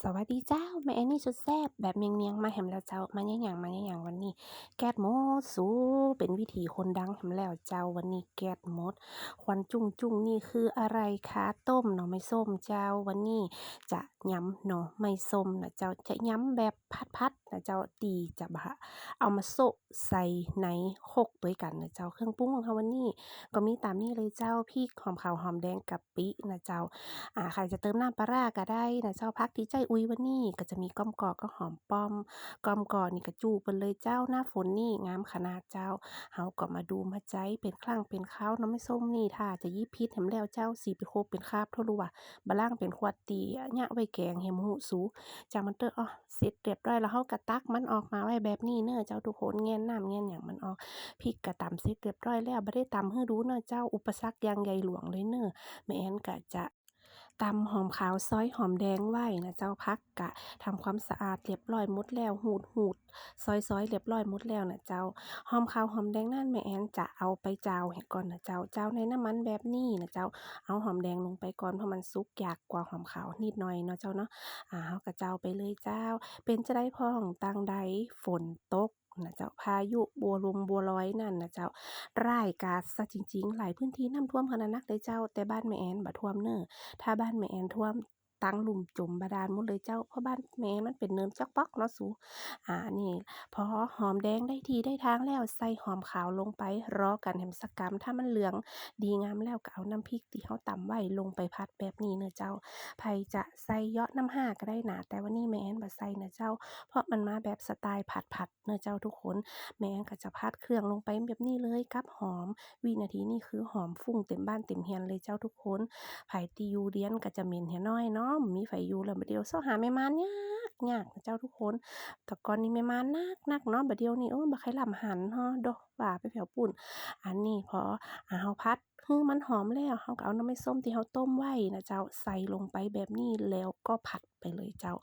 สวัสดีเจ้าแม่แอนนี่สุดแซบแบบเมียงเมียงมาแหมแล้วเจ้ามาแย่หยังมาแย่หยังวันนี้ แก๊สหมดสูเป็นวิถีคนดังแหมแล้วเจ้าวันนี้แก๊สหมด ควันจุ้งจุ้งนี่คืออะไรคะต้มหน่อไม้ส้มเจ้าวันนี้ จะย้ำหน่อไม้ส้มนะเจ้าจะย้ำแบบพัดๆนะเจ้าตีจะบะเอามาโซะใส่ในโคกด้วยกันนะเจ้าเครื่องปรุงของเขาวันนี้ ก็มีตามนี้เลยเจ้าพริกหอมขาวหอมแดงกะปินะเจ้าอ่าใครจะเติมน้ำปลาร้าก็ได้นะเจ้าพักที่ใจอุ้ยวันนี้ก็จะมีก้อมกอกก็หอมป้อมก้อมกอนี่ก็จูบไปเลยเจ้าหน้าฝนนี่งามขนาดเจ้าเฮาก็มาดูมาใจเป็นคลั่งเป็นข้าวน้ำไม่ส้มนี่ถ้าจะยิบพิษเห็มแล้วเจ้าสีไปโคบเป็นคาบทั่วรัวบะล่างเป็นขวดตีอะเนี่ยไว้แกงเห็มหูสูจากมันเตออ๋อเสร็จเรียบร้อยแล้วเฮากระตักมันออกมาไว้แบบนี้เน้อเจ้าทุกคนแง่นน้ำแง่นอย่างมันออกพริกกะตำเสร็จเรียบร้อยแล้วบ่ได้ตำให้ดูเน้อเจ้าอุปสรรคย่างใหญ่หลวงเลยเน้อแม่แอนก็จะ ตำหอมขาวซอยหอมแดงไว้นะเจ้าพักกะทำความสะอาดเรียบร้อยหมดแล้วหูดหูดซอยซอยเรียบร้อยหมดแล้วนะเจ้าหอมขาวหอมแดงนั่นแม่แอนจะเอาไปเจ้าให้ก่อนนะเจ้าเจ้าในน้ำมันแบบนี้นะเจ้าเอาหอมแดงลงไปก่อนเพราะมันสุกยากกว่าหอมขาวนิดหน่อยเนาะเจ้าเนาะอ่าเฮากะเจ้าไปเลยเจ้า เป็นจะได้พ่องตังใดฝนตก นะเจ้าพายุบัวลมบัวลอยนั่นนะเจ้าร่ายกาซะจริงๆ หลายพื้นที่น้ำท่วมขนาดนักเลยเจ้าแต่บ้านแม่แอนบ่ท่วมเน้อถ้าบ้านแม่แอนท่วม ตังหลุมจมบาดาลหมดเลยเจ้าเพราะบ้านแม่มันเป็นเนินจักปอกเนาะสูอ่านี่พอหอมแดงได้ทีได้ทางแล้วใส่หอมขาวลงไปรอกันแหมสักกำถ้ามันเหลืองดีงามแล้วก็เอาน้ำพริกที่เขาตำไว้ลงไปพัดแบบนี้เน้อเจ้าไผจะใส่ยอดน้ำห้าก็ได้นะแต่ว่านี่แม่แอนบ่ใส่นะเจ้า เพราะมันมาแบบสไตล์ผัดๆเน้อเจ้าทุกคน แม่แอนก็จะพัดเครื่องลงไปแบบนี้เลยกับหอม วินาทีนี้คือหอมฟุ้งเต็มบ้านเต็มเฮียนเลยเจ้าทุกคนไผที่อยู่เรียนก็จะเหม็นเหี่ยน้อยเนาะมีไฟอยู่แล้วบัดเดียวเซาหาแม่มานยากยากนะเจ้าทุกคนแต่ก่อนนี้แม่มานนักนักเนาะบัดเดียวนี้โอ้บ่ใครลำหันฮอดอกว่าไปแผวปุ่น อันนี้พอเฮาพัดคือมันหอมแล้วเฮาก็เอาน้ำมันส้มที่เฮาต้มไว้นะเจ้าใส่ลงไปแบบนี้แล้วก็ผัดไปเลยเจ้า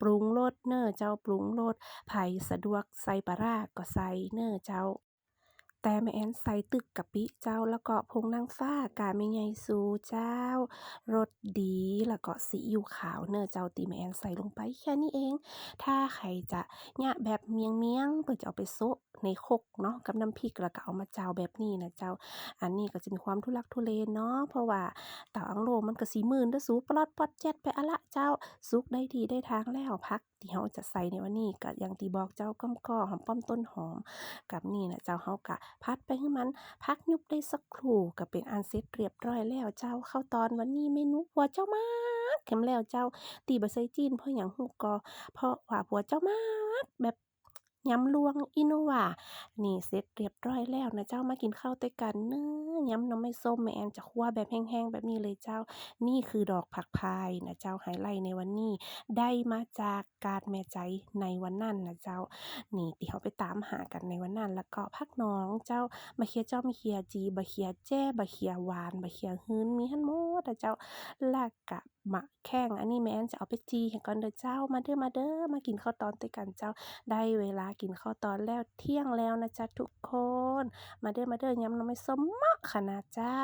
ปรุงรสเน้อเจ้าปรุงรสไผสะดวกใส่ปลาร้าก็ใส่เน้อเจ้า แต่แม่แอนใส่ตึกกะปิเจ้าแล้วก็ผงนางฟ้ากาแม่ใหญ่ซูเจ้ารสดีแล้วก็ซีอิ๊วขาวเน้อเจ้าตีแม่แอนใส่ลงไปแค่นี้เอง ถ้าใครจะเนี่ยแบบเมียงๆเพิ่นจะเอาไปโซะในคกเนาะกับน้ำพริกแล้วก็เอามาเจ้าแบบนี้นะเจ้า อันนี้ก็จะมีความทุลักทุเลเนาะเพราะว่าเตาอังโลมันก็สิมื่นเด้อสูปลอดปอดแจ๊ดไปอะละเจ้าสุกได้ทีได้ทางแล้วผักที่เฮาจะใส่ในวันนี้ก็อย่างที่บอกเจ้าก้อมก้อหอมป้อมต้นหอมกับนี่นะเจ้าเฮากะพัดไปให้มันพักยุบได้สักครู่ก็เป็นอันเสร็จเรียบร้อยแล้วเจ้าเข้าตอนวันนี้เมนูหัวเจ้ามากเข็มแล้วเจ้า ตีบะไซจีนเพราะอย่างหูกอเพราะว่าหัวเจ้ามากแบบยำลวงอิโนวา นี่เสร็จเรียบร้อยแล้วนะเจ้ามากินข้าวด้วยกันเน้อ ยำน่อไม้ส้มแม่แอนจะคั่วแบบแห้งๆแบบนี้เลยเจ้า นี่คือดอกผักพายนะเจ้าไฮไลท์ในวันนี้ ได้มาจากการแม่ใจในวันนั้นนะเจ้า นี่ที่เขาไปตามหากันในวันนั้น แล้วก็พักน้องเจ้าบะเขียเจ้าบะเขียจีบะเขียแจ้บะเขียหวานบะเขียหื้นมีหันหมดอะเจ้าล้วก็หมักแข้งอันนี้แม่แอนจะเอาไปจีให้ก่อนเด้อเจ้ามาเด้อมาเด้อมากินข้าวตอนด้วยกันเจ้า ได้เวลากินข้าวตอนแล้วเที่ยงแล้วนะจ๊ะทุกคน มาเด้อมาเด้อยำน่อไม้ส้มมาะขนาดเจ้า